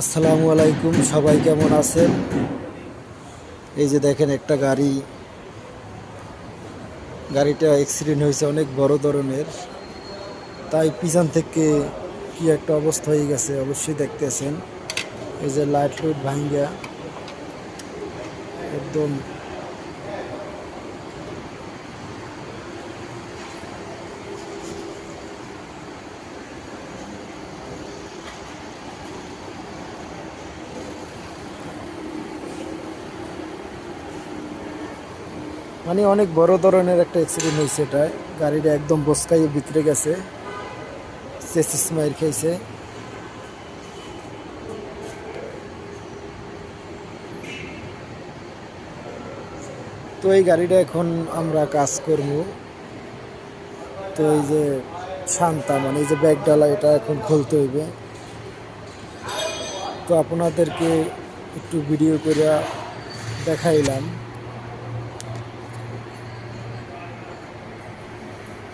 আসসালামু আলাইকুম, সবাই কেমন আছেন? এই যে দেখেন একটা গাড়ি। গাড়িটা অ্যাক্সিডেন্ট হয়েছে, অনেক বড় ধরনের। তাই পিছন থেকে কি একটা অবস্থা হয়ে গেছে, অবশ্যই দেখতেছেন। এই যে লাইট লুট ভাঙ্গা। একদম মানে অনেক বড় ধরনের একটা অ্যাক্সিডেন্ট হয়েছে এটা। গাড়িটা একদম বসকাইয়ে ভিতরে গেছে। চেসিস মাইর খাইছে। তো এই গাড়িটা এখন আমরা কাজ করব। তো এই যে শান্তা মানে এই যে ব্যাগ ডালা, এটা এখন খুলতে হইবে। তো আপনাদেরকে একটু ভিডিও করে দেখাইলাম।